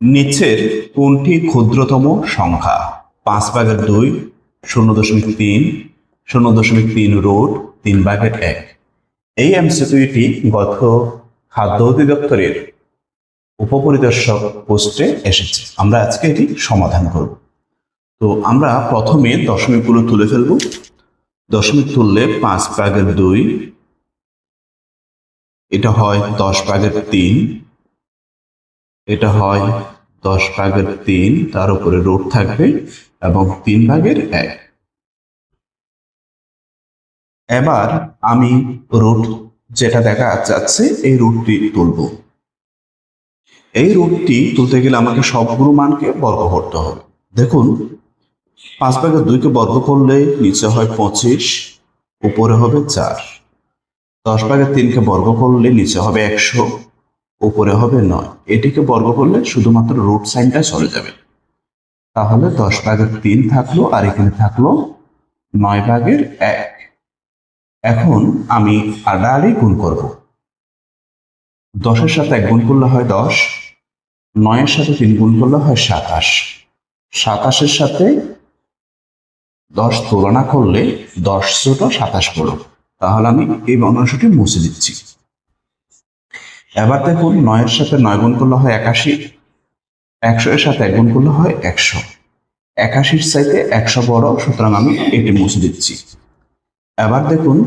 নিচের কোনটি ক্ষুদ্রতম সংখ্যা? পাঁচ ভাগের দুই, শূন্য দশমিক তিন, শূন্য দশমিক তিন রোড তিন ভাগের এক। এই এমসিকিউটি গত খাদ্য অধিদপ্তরের উপপরিদর্শক পোস্টে এসেছে। আমরা আজকে এটি সমাধান করব। তো আমরা প্রথমে দশমিকগুলো তুলে ফেলব। দশমিক তুললে পাঁচ ভাগের দুই, এটা হয় দশ ভাগের তিন এটা হয় দশ ভাগের তিন, তার উপরে রুট থাকবে, এবং তিন ভাগের এক। এবার আমি রুট যেটা দেখা যাচ্ছে, এই রুটটি তুলব। এই রুটটি তুলতে গেলে আমাকে সবগুলো মানকে বর্গ করতে হবে। দেখুন, পাঁচ ভাগের দুইকে বর্গ করলে নিচে হয় পঁচিশ, উপরে হবে চার। দশ ভাগের তিনকে বর্গ করলে নিচে হবে একশো। উপরে হবে নয়। এটিকে বর্গ করলে শুধুমাত্র রুট সাইনটা চলে যাবে। তাহলে দশ ভাগের তিন থাকল, আর এখানে থাকল নয় ভাগের এক। এখন আমি আড়াআড়ি গুণ করব। দশের সাথে এক গুণ করলে হয় দশ, নয়ের সাথে তিন গুণ করলে হয় সাতাশ। সাতাশের সাথে দশ তুলনা করলে দশ ছোট সাতাশ বড়। তাহলে আমি এই বর্ণাংশটি মুছে দিচ্ছি। এবার দেখুন নয়ের সাথে নয় গুণ করলে হয় একাশি, একশো এর সাথে এক গুণ করলে হয় একশো। একাশির চাইতে একশো বড়, সুতরাং আমি এটি মুছে দিচ্ছি। এবার দেখুন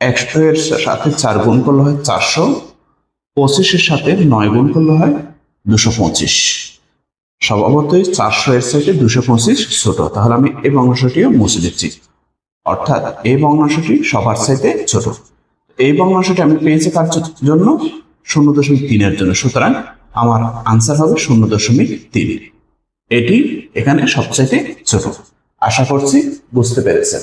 একশো এর সাথে চার গুণ করলে হয় চারশো পঁচিশের সাথে নয় গুণ করলে হয় দুশো পঁচিশ। স্বভাবতই চারশো এর সাইডে দুশো পঁচিশ ছোট। তাহলে আমি এই বর্ণাংশটিও মুছে দিচ্ছি। অর্থাৎ এই বর্ণাংশটি সবার সাইতে ছোট। এই বর্ণাংশটি আমি পেয়েছি কার জন্য? শূন্য দশমিক তিনের জন্য। সুতরাং আমার আনসার হবে শূন্য দশমিক তিন। এটি এখানে সবচাইতে ছোট। আশা করছি বুঝতে পেরেছেন।